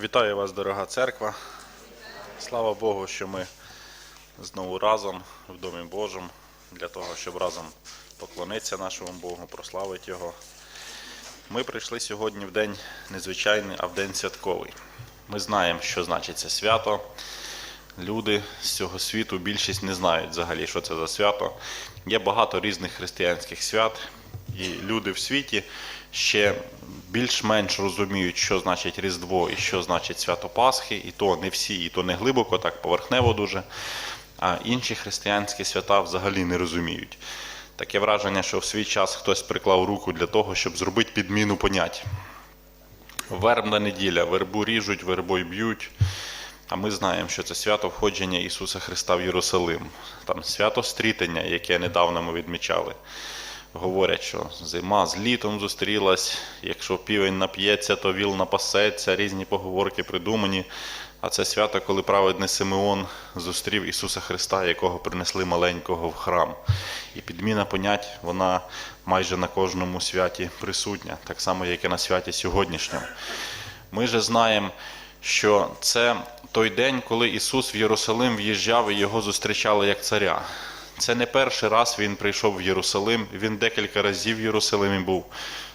Вітаю вас, дорога церква. Слава Богу, що ми знову разом в Домі Божому для того, щоб разом поклонитися нашому Богу, прославити Його. Ми прийшли сьогодні в день незвичайний, а в день святковий. Ми знаємо, що значить це свято. Люди з цього світу більшість не знають взагалі, що це за свято. Є багато різних християнських свят, і люди в світі ще більш-менш розуміють, що значить Різдво і що значить свято Пасхи, і то не всі, і то не глибоко, так поверхнево дуже. А інші християнські свята взагалі не розуміють. Таке враження, що в свій час хтось приклав руку для того, щоб зробити підміну понять. Вербна неділя, вербу ріжуть, вербою б'ють. А ми знаємо, що це свято входження Ісуса Христа в Єрусалим. Там свято стрітення, яке недавно ми відмічали. Говорять, що зима з літом зустрілась, якщо півень нап'ється, то віл напасеться, різні поговорки придумані. А це свято, коли праведний Симеон зустрів Ісуса Христа, якого принесли маленького в храм. І підміна понять, вона майже на кожному святі присутня, так само, як і на святі сьогоднішньому. Ми же знаємо, що це той день, коли Ісус в Єрусалим в'їжджав і його зустрічали як царя. Це не перший раз він прийшов в Єрусалим, він декілька разів в Єрусалимі був.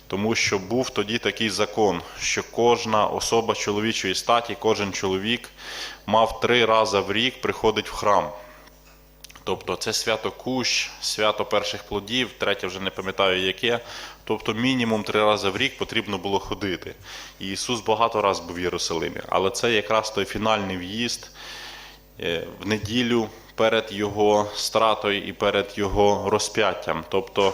Тому що був тоді такий закон, що кожна особа чоловічої статі, кожен чоловік мав три рази в рік приходить в храм. Тобто це свято кущ, свято перших плодів, третє вже не пам'ятаю яке. Тобто мінімум три рази в рік потрібно було ходити. І Ісус багато разів був в Єрусалимі. Але це якраз той фінальний в'їзд в неділю перед Його стратою і перед Його розп'яттям. Тобто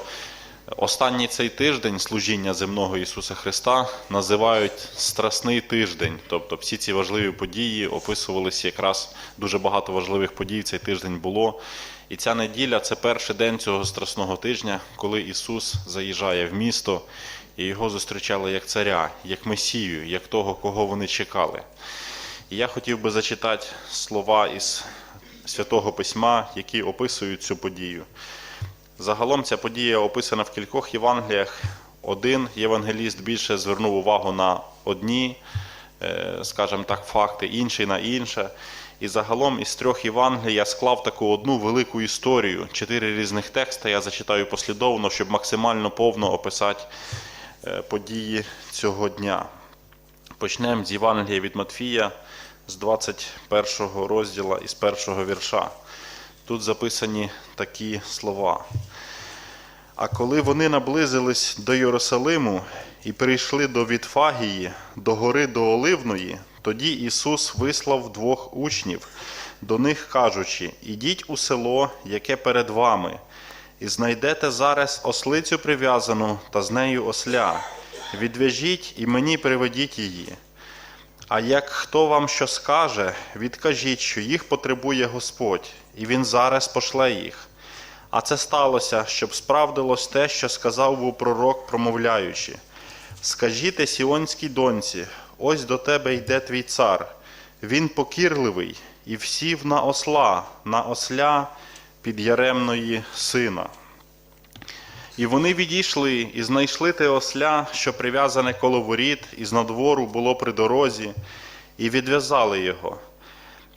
останній цей тиждень служіння земного Ісуса Христа називають страсний тиждень. Тобто всі ці важливі події описувалися якраз дуже багато важливих подій цей тиждень було. І ця неділя це перший день цього страсного тижня, коли Ісус заїжджає в місто і його зустрічали як царя, як Месію, як того, кого вони чекали. І я хотів би зачитати слова із Святого Письма, які описують цю подію. Загалом ця подія описана в кількох Євангеліях. Один євангеліст більше звернув увагу на одні, е, скажімо так, факти, інший на інше. І загалом із трьох Євангелій я склав таку одну велику історію, чотири різних текста. Я зачитаю послідовно, щоб максимально повно описати е, події цього дня. Почнемо з Євангелія від Матфія з 21 розділу із першого вірша. Тут записані такі слова. А коли вони наблизились до Єрусалиму і прийшли до Вітфагії, до гори до Оливної, тоді Ісус вислав двох учнів, до них кажучи: Ідіть у село, яке перед вами, і знайдете зараз ослицю прив'язану та з нею осля. Відв'яжіть і мені приведіть її. А як хто вам що скаже, відкажіть, що їх потребує Господь, і Він зараз пошле їх. А це сталося, щоб справдилось те, що сказав був пророк, промовляючи: Скажіте сіонській доньці, ось до тебе йде твій цар, він покірливий і всів на осла, на осля підяремної сина. І вони відійшли і знайшли те осля, що прив'язане коло воріт, і з надвору було при дорозі, і відв'язали його.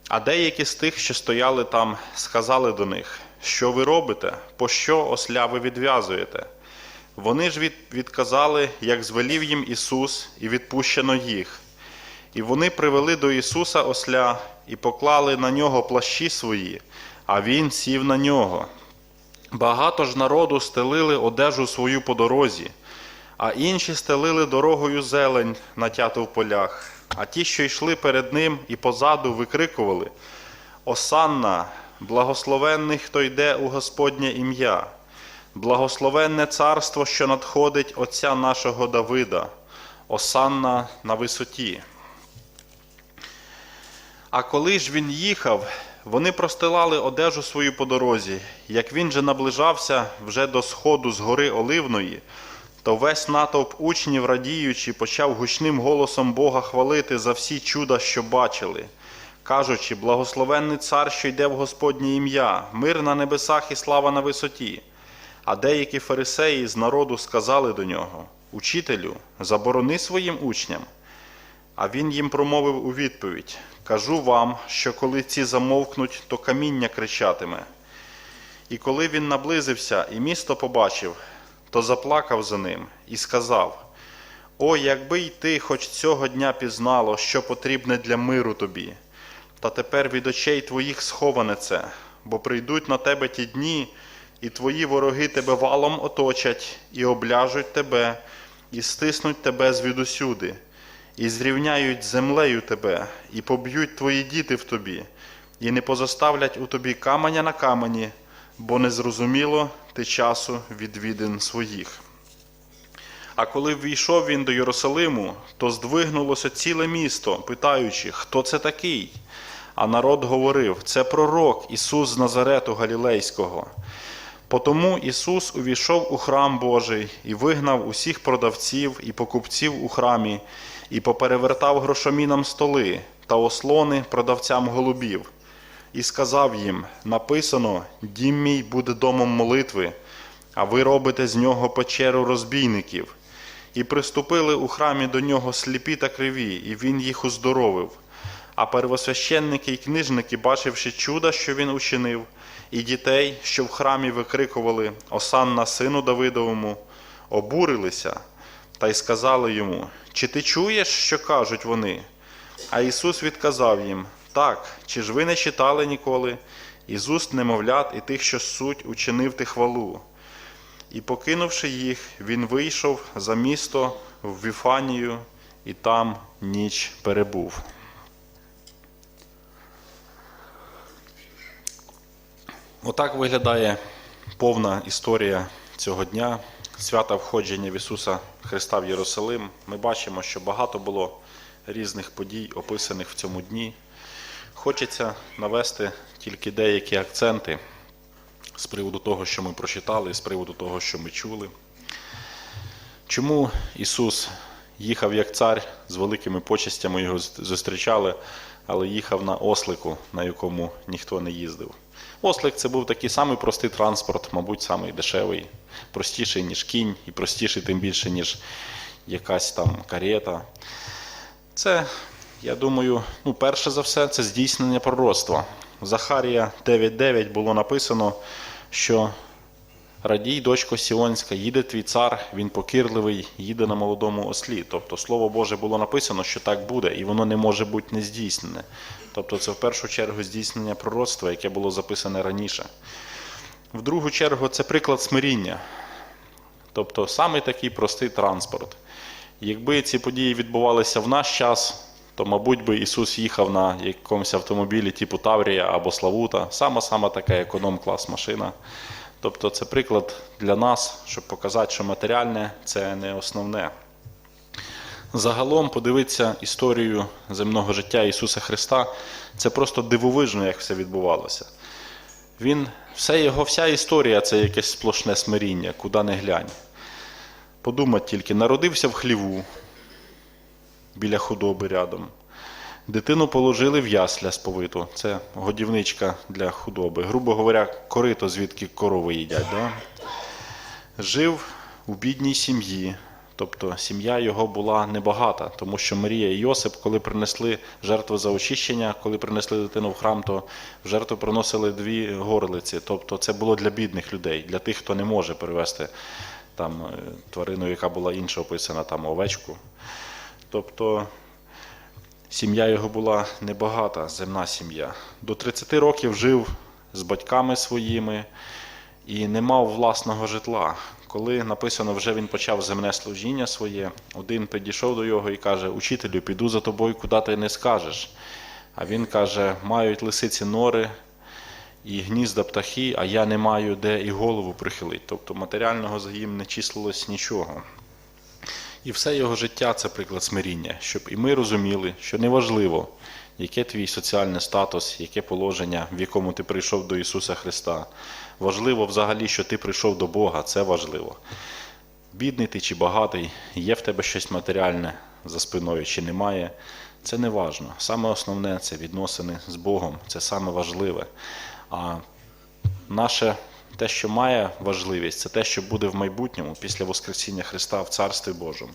А деякі з тих, що стояли там, сказали до них, що ви робите, по що осля ви відв'язуєте? Вони ж відказали, як звелів їм Ісус, і відпущено їх. І вони привели до Ісуса осля і поклали на нього плащі свої, а Він сів на нього. Багато ж народу стелили одежу свою по дорозі, а інші стелили дорогою зелень, натяту в полях. А ті, що йшли перед ним і позаду, викрикували: Осанна, благословенний, хто йде у Господнє ім'я, благословенне царство, що надходить Отця нашого Давида, Осанна на висоті. А коли ж він їхав, вони простилали одежу свою по дорозі. Як він же наближався вже до сходу з гори Оливної, то весь натовп учнів, радіючи, почав гучним голосом Бога хвалити за всі чуда, що бачили, кажучи, благословенний цар, що йде в Господнє ім'я, мир на небесах і слава на висоті. А деякі фарисеї з народу сказали до нього: Учителю, заборони своїм учням. А він їм промовив у відповідь: Кажу вам, що коли ці замовкнуть, то каміння кричатиме. І коли він наблизився і місто побачив, то заплакав за ним і сказав: О, якби й ти хоч цього дня пізнало, що потрібне для миру тобі. Та тепер від очей твоїх сховане це, бо прийдуть на тебе ті дні, і твої вороги тебе валом оточать, і обляжуть тебе, і стиснуть тебе звідусюди, і зрівняють землею тебе, і поб'ють твої діти в тобі, і не позоставлять у тобі каменя на камені, бо не зрозуміло ти часу відвідин своїх. А коли ввійшов він до Єрусалиму, то здвигнулося ціле місто, питаючи, хто це такий? А народ говорив: це пророк Ісус з Назарету Галілейського. Потому Ісус увійшов у храм Божий і вигнав усіх продавців і покупців у храмі, і поперевертав грошомінам столи та ослони продавцям голубів, і сказав їм: Написано: Дім мій буде домом молитви, а ви робите з нього печеру розбійників. І приступили у храмі до нього сліпі та криві, і він їх уздоровив. А первосвященники й книжники, бачивши чуда, що він учинив, і дітей, що в храмі викрикували Осанна сину Давидовому, обурилися та й сказали йому: Чи ти чуєш, що кажуть вони? А Ісус відказав їм: Так, чи ж ви не читали ніколи? Із уст немовлят і тих, що суть, учинив ти хвалу. І покинувши їх, він вийшов за місто в Віфанію і там ніч перебув. Отак виглядає повна історія цього дня, свята входження в Ісуса Христа в Єрусалим. Ми бачимо, що багато було різних подій, описаних в цьому дні. Хочеться навести тільки деякі акценти з приводу того, що ми прочитали, з приводу того, що ми чули. Чому Ісус їхав як цар з великими почестями його зустрічали, але їхав на ослику, на якому ніхто не їздив? Ослик це був такий самий простий транспорт, мабуть, самий дешевий, простіший, ніж кінь, і простіший тим більше, ніж якась там карета. Це, я думаю, ну, перше за все, це здійснення пророцтва. В Захарія 9.9 було написано, що радій, дочко Сіонська, їде твій цар, він покірливий, їде на молодому ослі. Тобто Слово Боже було написано, що так буде, і воно не може бути не здійснене. Тобто це в першу чергу здійснення пророцтва, яке було записане раніше. В другу чергу це приклад смиріння. Тобто саме такий простий транспорт. Якби ці події відбувалися в наш час, то, мабуть, би Ісус їхав на якомусь автомобілі типу Таврія або Славута, сама-сама така економ-клас машина. Тобто це приклад для нас, щоб показати, що матеріальне це не основне. Загалом подивитися історію земного життя Ісуса Христа, це просто дивовижно, як все відбувалося. Він, все його, Вся історія це якесь сплошне смиріння, куди не глянь. Подумать тільки, народився в хліву біля худоби рядом. Дитину положили в ясля сповиту. Це годівничка для худоби. Грубо говоря, корито, звідки корови їдять. Да? Жив у бідній сім'ї. Тобто сім'я його була небагата, тому що Марія і Йосип, коли принесли жертву за очищення, коли принесли дитину в храм, то в жертву приносили дві горлиці. Тобто це було для бідних людей, для тих, хто не може привезти там тварину, яка була інша описана, там овечку. Тобто сім'я його була небагата, земна сім'я. До 30 років жив з батьками своїми і не мав власного житла. Коли написано, вже він почав земне служіння своє, один підійшов до його і каже: Учителю, піду за тобою, куди ти не скажеш. А він каже: мають лисиці нори і гнізда птахи, а я не маю де і голову прихилити. Тобто матеріального за їм не числилось нічого. І все його життя це приклад смиріння, щоб і ми розуміли, що неважливо, яке твій соціальний статус, яке положення, в якому ти прийшов до Ісуса Христа. Важливо взагалі, що ти прийшов до Бога, це важливо. Бідний ти чи багатий, є в тебе щось матеріальне за спиною чи немає. Це не важно. Саме основне це відносини з Богом, це саме важливе. А наше те, що має важливість, це те, що буде в майбутньому після Воскресіння Христа в Царстві Божому.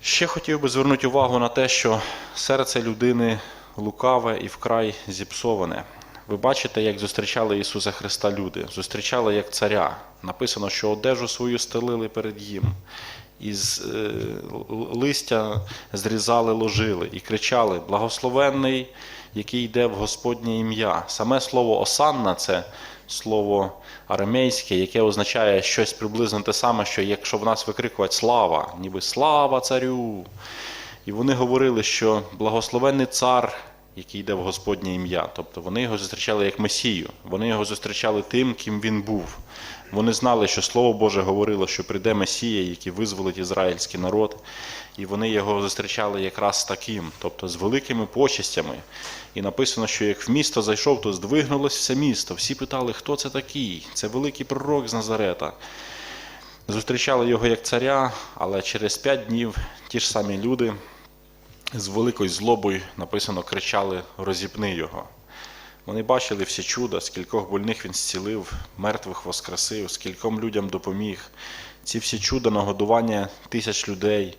Ще хотів би звернути увагу на те, що серце людини лукаве і вкрай зіпсоване. Ви бачите, як зустрічали Ісуса Христа люди, зустрічали як царя. Написано, що одежу свою стелили перед їм, із е, листя зрізали, ложили і кричали: Благословенний, який йде в Господнє ім'я. Саме слово осанна це слово арамейське, яке означає щось приблизно те саме, що якщо в нас викрикувати слава, ніби слава царю. І вони говорили, що благословенний цар, який йде в Господнє ім'я. Тобто вони його зустрічали як Месію, вони його зустрічали тим, ким він був. Вони знали, що Слово Боже говорило, що прийде Месія, який визволить ізраїльський народ, і вони його зустрічали якраз таким, тобто з великими почестями. І написано, що як в місто зайшов, то здвигнулось все місто. Всі питали, хто це такий? Це великий пророк з Назарета. Зустрічали його як царя, але через п'ять днів ті ж самі люди з великою злобою написано кричали Розіпни його. Вони бачили всі чуда, скількох больних він зцілив, мертвих воскресив, скільком людям допоміг. Ці всі чуда нагодування тисяч людей,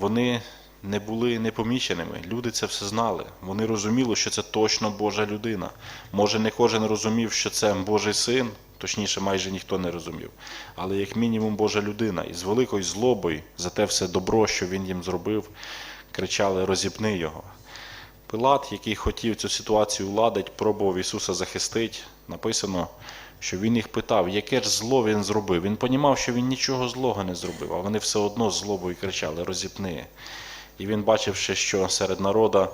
вони не були непоміченими. Люди це все знали. Вони розуміли, що це точно Божа людина. Може, не кожен розумів, що це Божий син, точніше, майже ніхто не розумів. Але як мінімум Божа людина. І з великою злобою за те все добро, що він їм зробив, кричали Розіпни його. Пилат, який хотів цю ситуацію уладить, пробував Ісуса захистити. Написано, що він їх питав, яке ж зло він зробив. Він понімав, що він нічого злого не зробив, а вони все одно злобою кричали Розіпни. І він, бачивши, що серед народа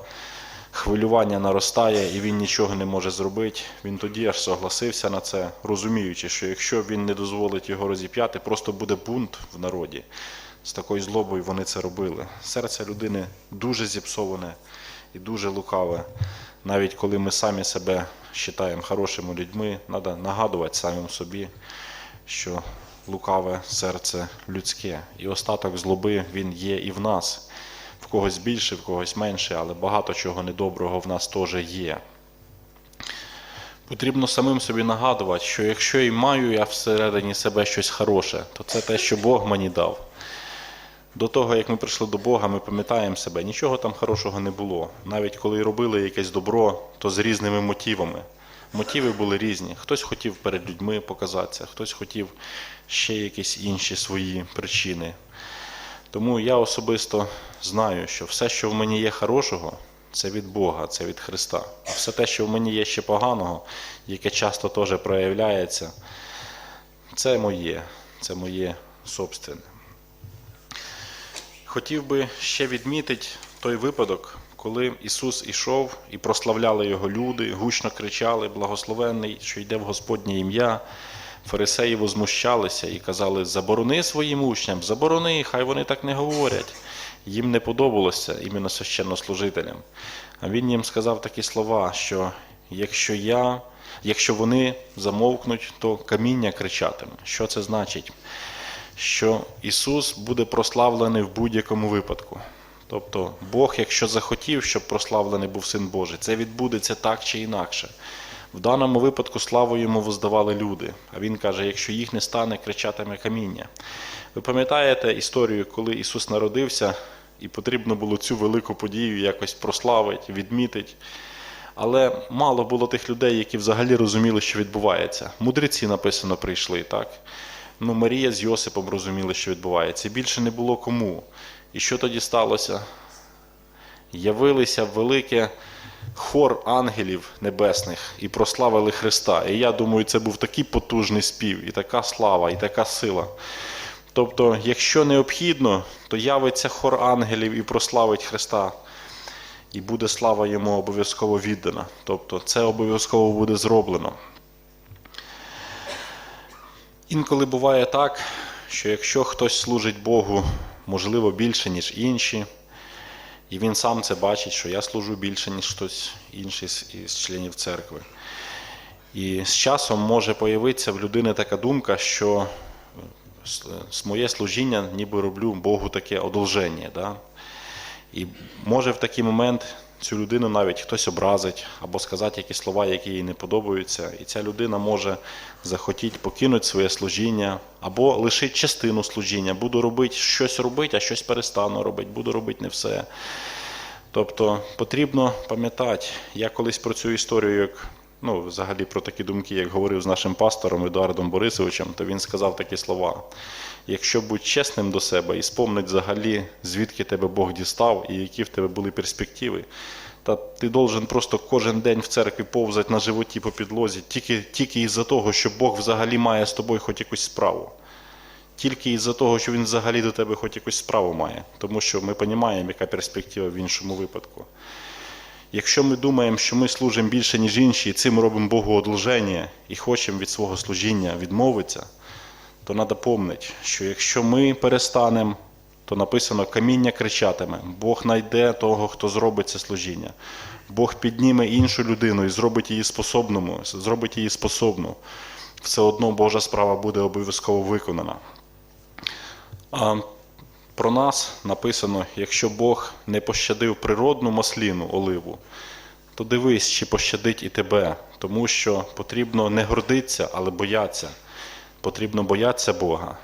хвилювання наростає і він нічого не може зробити, він тоді аж согласився на це, розуміючи, що якщо він не дозволить його розіп'яти, просто буде бунт в народі. З такою злобою вони це робили. Серце людини дуже зіпсоване і дуже лукаве. Навіть коли ми самі себе вважаємо хорошими людьми, треба нагадувати самим собі, що лукаве серце людське. І остаток злоби він є і в нас. В когось більше, в когось менше, але багато чого недоброго в нас теж є. Потрібно самим собі нагадувати, що якщо і маю я всередині себе щось хороше, то це те, що Бог мені дав. До того, як ми прийшли до Бога, ми пам'ятаємо себе, нічого там хорошого не було. Навіть коли робили якесь добро, то з різними мотивами. Мотиви були різні. Хтось хотів перед людьми показатися, хтось хотів ще якісь інші свої причини. Тому я особисто знаю, що все, що в мені є хорошого, це від Бога, це від Христа. А все те, що в мені є ще поганого, яке часто теж проявляється, це моє, це моє собственне. Хотів би ще відмітити той випадок, коли Ісус ішов і прославляли Його люди, гучно кричали, благословенний, що йде в Господнє ім'я. Фарисеї возмущалися і казали: заборони своїм учням, заборони, хай вони так не говорять. Їм не подобалося іменно священнослужителям. А він їм сказав такі слова, що якщо я, якщо вони замовкнуть, то каміння кричатиме. Що це значить? Що Ісус буде прославлений в будь-якому випадку. Тобто Бог, якщо захотів, щоб прославлений був Син Божий, це відбудеться так чи інакше. В даному випадку славу йому воздавали люди. А він каже: якщо їх не стане, кричатиме каміння. Ви пам'ятаєте історію, коли Ісус народився, і потрібно було цю велику подію якось прославити, відмітити. Але мало було тих людей, які взагалі розуміли, що відбувається. Мудреці написано прийшли, так? Ну, Марія з Йосипом розуміли, що відбувається. Більше не було кому. І що тоді сталося? Явилися велике хор ангелів небесних і прославили Христа. І я думаю, це був такий потужний спів, і така слава, і така сила. Тобто, якщо необхідно, то явиться хор ангелів і прославить Христа, і буде слава йому обов'язково віддана. Тобто, це обов'язково буде зроблено. Інколи буває так, що якщо хтось служить Богу, можливо, більше, ніж інші, і він сам це бачить, що я служу більше, ніж хтось інший із членів церкви. І з часом може появитися в людини така думка, що с- моє служіння ніби роблю Богу таке одолження. Да? І може в такий момент цю людину навіть хтось образить або сказати якісь слова, які їй не подобаються, і ця людина може захотіти покинути своє служіння або лишити частину служіння. Буду робити щось робити, а щось перестану робити, буду робити не все. Тобто потрібно пам'ятати, я колись про цю історію, як ну, взагалі про такі думки, як говорив з нашим пастором Едуардом Борисовичем, то він сказав такі слова: якщо будь чесним до себе і спомнить взагалі, звідки тебе Бог дістав і які в тебе були перспективи, та ти должен просто кожен день в церкві повзати на животі по підлозі, тільки, тільки із-за того, що Бог взагалі має з тобою хоч якусь справу. Тільки із-за того, що він взагалі до тебе хоч якусь справу має, тому що ми розуміємо, яка перспектива в іншому випадку. Якщо ми думаємо, що ми служимо більше, ніж інші, і цим робимо Богу одлуження і хочемо від свого служіння відмовитися, то треба пам'ятати, що якщо ми перестанемо, то написано каміння кричатиме, Бог знайде того, хто зробить це служіння. Бог підніме іншу людину і зробить її способному, зробить її способну. Все одно Божа справа буде обов'язково виконана. А про нас написано: якщо Бог не пощадив природну масліну оливу, то дивись, чи пощадить і тебе, тому що потрібно не гордитися, але боятися. Потрібно боятися Бога.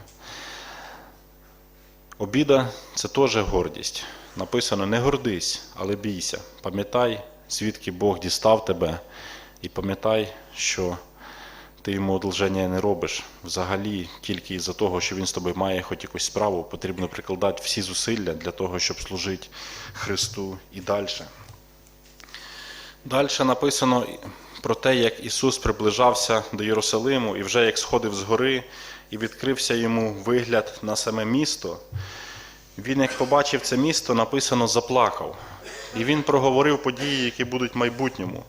Обіда це теж гордість. Написано: не гордись, але бійся. Пам'ятай, звідки Бог дістав тебе, і пам'ятай, що ти йому одолження не робиш. Взагалі, тільки із-за того, що він з тобою має хоч якусь справу, потрібно прикладати всі зусилля для того, щоб служити Христу і далі. Далі написано про те, як Ісус приближався до Єрусалиму і вже як сходив з гори, і відкрився йому вигляд на саме місто. Він, як побачив це місто, написано, заплакав. І він проговорив події, які будуть в майбутньому.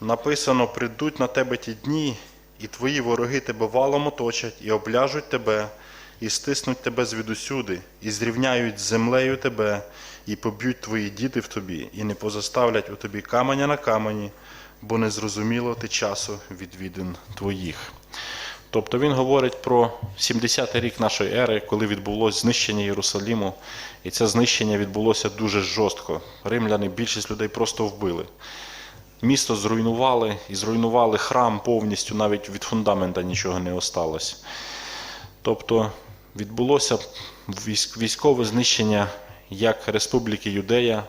Написано: прийдуть на тебе ті дні, і твої вороги тебе валом оточать, і обляжуть тебе, і стиснуть тебе звідусюди, і зрівняють з землею тебе, і поб'ють твої діти в тобі, і не позаставлять у тобі каменя на камені, бо не зрозуміло ти часу відвідин твоїх. Тобто він говорить про 70-й рік нашої ери, коли відбулося знищення Єрусаліму, і це знищення відбулося дуже жорстко. Римляни більшість людей просто вбили. Місто зруйнували і зруйнували храм повністю, навіть від фундамента нічого не осталось. Тобто відбулося військове знищення як Республіки Юдея,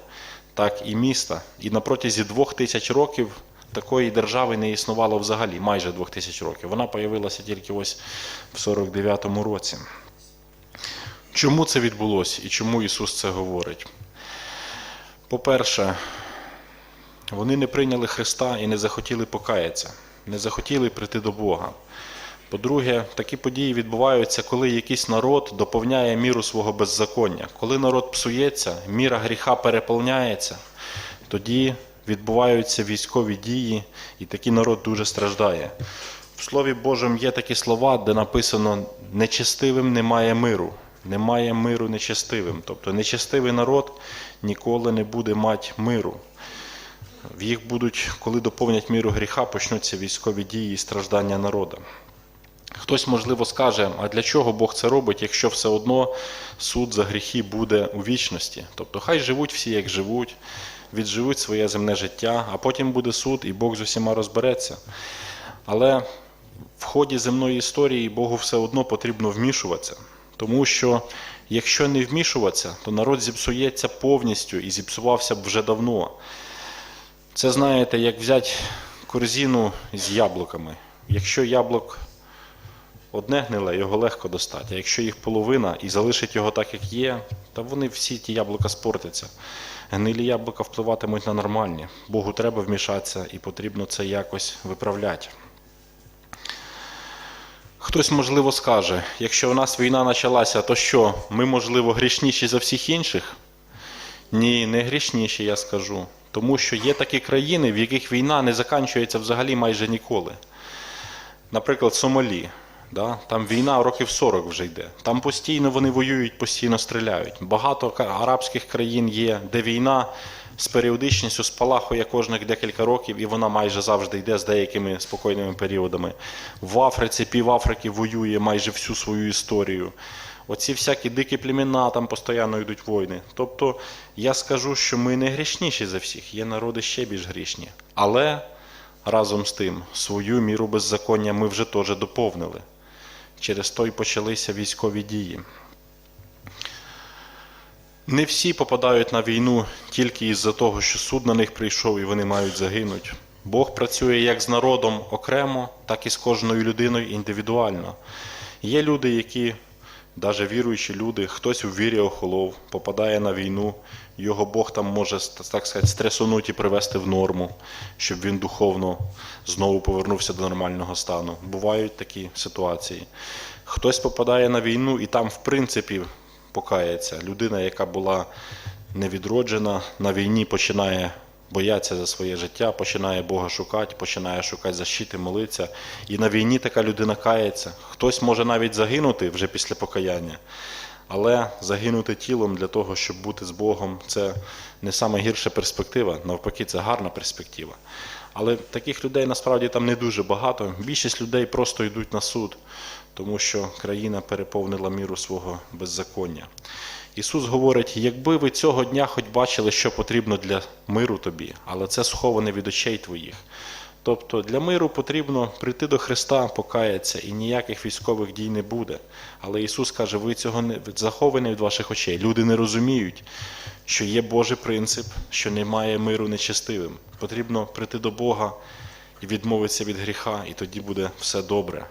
так і міста. І на протязі двох тисяч років такої держави не існувало взагалі, майже двох тисяч років. Вона появилася тільки ось в 49-му році. Чому це відбулося і чому Ісус це говорить? По-перше, вони не прийняли Христа і не захотіли покаятися, не захотіли прийти до Бога. По-друге, такі події відбуваються, коли якийсь народ доповняє міру свого беззаконня. Коли народ псується, міра гріха переповняється, тоді відбуваються військові дії, і такий народ дуже страждає. В Слові Божому є такі слова, де написано: нечестивим немає миру. Немає миру нечестивим. Тобто нечестивий народ ніколи не буде мати миру. В їх будуть, коли доповнять міру гріха, почнуться військові дії і страждання народу. Хтось, можливо, скаже, а для чого Бог це робить, якщо все одно суд за гріхи буде у вічності? Тобто, хай живуть всі, як живуть, відживуть своє земне життя, а потім буде суд, і Бог з усіма розбереться. Але в ході земної історії Богу все одно потрібно вмішуватися. Тому що якщо не вмішуватися, то народ зіпсується повністю і зіпсувався б вже давно. Це знаєте, як взяти корзину з яблуками. Якщо яблук одне гниле, його легко достати. А якщо їх половина і залишить його так, як є, то вони всі ті яблука спортяться. Гнилі яблука впливатимуть на нормальні. Богу треба вмішатися і потрібно це якось виправляти. Хтось, можливо, скаже, якщо у нас війна почалася, то що, ми, можливо, грішніші за всіх інших? Ні, не грішніші, я скажу. Тому що є такі країни, в яких війна не закінчується взагалі майже ніколи. Наприклад, Сомалі. Да? Там війна років 40 вже йде. Там постійно вони воюють, постійно стріляють. Багато арабських країн є, де війна з періодичністю спалахує кожних декілька років, і вона майже завжди йде з деякими спокійними періодами. В Африці, пів Африки воює майже всю свою історію. Оці всякі дикі племена, там постійно йдуть війни. Тобто я скажу, що ми не грішніші за всіх, є народи ще більш грішні. Але разом з тим, свою міру беззаконня ми вже теж доповнили. Через то й почалися військові дії. Не всі попадають на війну тільки із-за того, що суд на них прийшов і вони мають загинути. Бог працює як з народом окремо, так і з кожною людиною індивідуально. Є люди, які, навіть віруючі люди, хтось у вірі охолов, попадає на війну, його Бог там може так сказати, стресунути і привести в норму, щоб він духовно знову повернувся до нормального стану. Бувають такі ситуації. Хтось попадає на війну і там, в принципі, покається. Людина, яка була невідроджена на війні, починає боятися за своє життя, починає Бога шукати, починає шукати защити, молитися. І на війні така людина кається. Хтось може навіть загинути вже після покаяння. Але загинути тілом для того, щоб бути з Богом, це не найгірша перспектива, навпаки, це гарна перспектива. Але таких людей насправді там не дуже багато. Більшість людей просто йдуть на суд, тому що країна переповнила міру свого беззаконня. Ісус говорить: якби ви цього дня хоч бачили, що потрібно для миру тобі, але це сховане від очей твоїх. Тобто для миру потрібно прийти до Христа, покаятися, і ніяких військових дій не буде. Але Ісус каже, ви цього не заховані від ваших очей. Люди не розуміють, що є Божий принцип, що немає миру нечестивим. Потрібно прийти до Бога і відмовитися від гріха, і тоді буде все добре.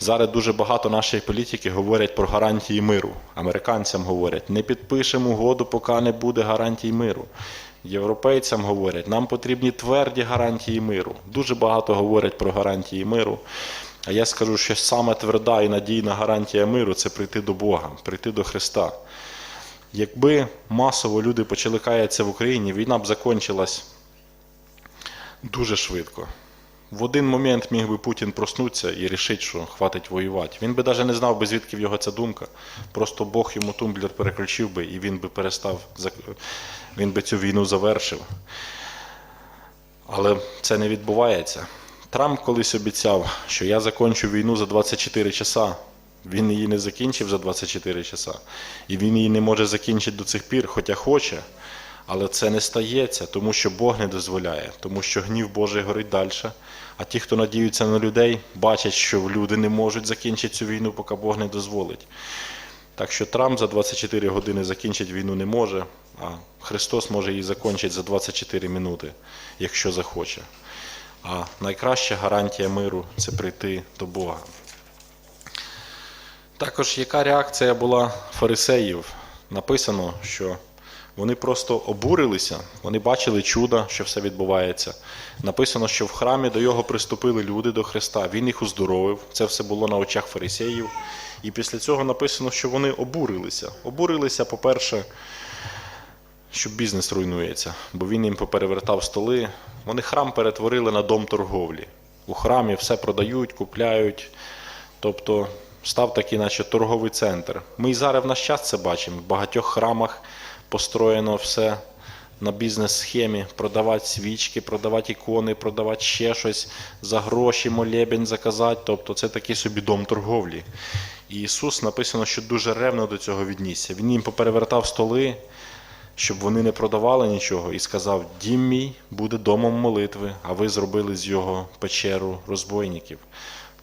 Зараз дуже багато нашої політики говорять про гарантії миру. Американцям говорять, не підпишемо угоду, поки не буде гарантій миру. Європейцям говорять, нам потрібні тверді гарантії миру. Дуже багато говорять про гарантії миру. А я скажу, що саме тверда і надійна гарантія миру це прийти до Бога, прийти до Христа. Якби масово люди почали каятися в Україні, війна б закінчилась дуже швидко. В один момент міг би Путін проснутися і рішити, що хватить воювати. Він би навіть не знав, би, звідки в його ця думка. Просто Бог йому тумблер переключив би, і він би перестав, він би цю війну завершив. Але це не відбувається. Трамп колись обіцяв, що я закінчу війну за 24 часа. Він її не закінчив за 24 часа. І він її не може закінчити до цих пір, хоча хоче. Але це не стається, тому що Бог не дозволяє, тому що гнів Божий горить далі. А ті, хто надіються на людей, бачать, що люди не можуть закінчити цю війну, поки Бог не дозволить. Так що Трамп за 24 години закінчити війну не може, а Христос може її закінчити за 24 минути, якщо захоче. А найкраща гарантія миру це прийти до Бога. Також яка реакція була фарисеїв? Написано, що вони просто обурилися, вони бачили чудо, що все відбувається. Написано, що в храмі до його приступили люди до Христа, він їх уздоровив. Це все було на очах фарисеїв. І після цього написано, що вони обурилися. Обурилися, по-перше, що бізнес руйнується, бо він їм поперевертав столи. Вони храм перетворили на дом торговлі. У храмі все продають, купляють. Тобто став такий, наче торговий центр. Ми і зараз в наш час це бачимо. В багатьох храмах построєно все на бізнес-схемі, продавати свічки, продавати ікони, продавати ще щось за гроші, молебень заказати. Тобто це такий собі дом торговлі. І Ісус написано, що дуже ревно до цього віднісся. Він їм поперевертав столи, щоб вони не продавали нічого, і сказав: Дім мій буде домом молитви, а ви зробили з його печеру розбойників.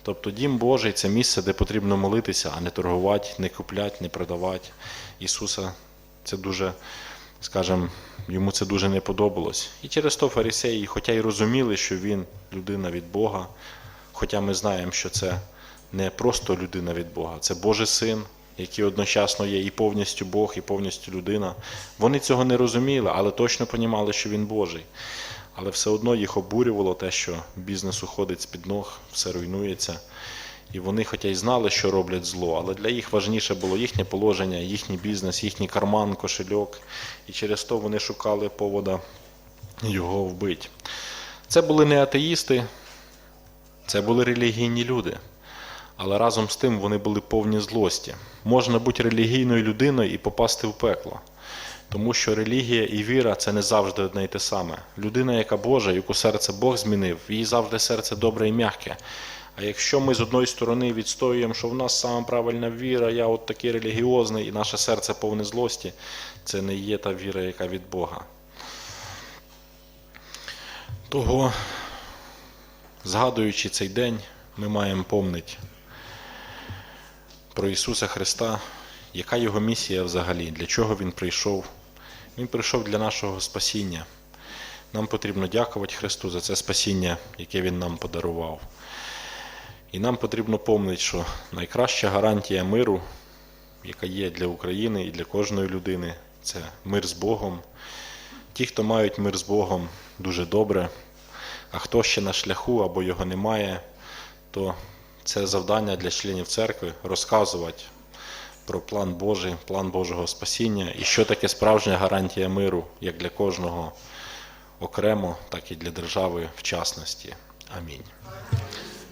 Тобто дім Божий це місце, де потрібно молитися, а не торгувати, не купляти, не продавати. Ісуса це дуже, скажімо, йому це дуже не подобалось. І через то фарисеї, хоча й розуміли, що він людина від Бога, хоча ми знаємо, що це не просто людина від Бога, це Божий син, який одночасно є і повністю Бог, і повністю людина. Вони цього не розуміли, але точно розуміли, що він Божий. Але все одно їх обурювало те, що бізнес уходить з-під ног, все руйнується. І вони, хоча й знали, що роблять зло, але для їх важніше було їхнє положення, їхній бізнес, їхній карман, кошельок. І через то вони шукали повода його вбити. Це були не атеїсти, це були релігійні люди. Але разом з тим вони були повні злості. Можна бути релігійною людиною і попасти в пекло. Тому що релігія і віра це не завжди одне й те саме. Людина, яка Божа, яку серце Бог змінив, її завжди серце добре і м'яке. А якщо ми з одної сторони відстоюємо, що в нас сама правильна віра, я от такий релігіозний і наше серце повне злості, це не є та віра, яка від Бога. Того, згадуючи цей день, ми маємо помнити про Ісуса Христа, яка Його місія взагалі, для чого Він прийшов. Він прийшов для нашого спасіння. Нам потрібно дякувати Христу за це спасіння, яке Він нам подарував. І нам потрібно пам'ятати, що найкраща гарантія миру, яка є для України і для кожної людини, це мир з Богом. Ті, хто мають мир з Богом, дуже добре. А хто ще на шляху або його немає, то це завдання для членів церкви розказувати про план Божий, план Божого спасіння і що таке справжня гарантія миру, як для кожного окремо, так і для держави в частності. Амінь.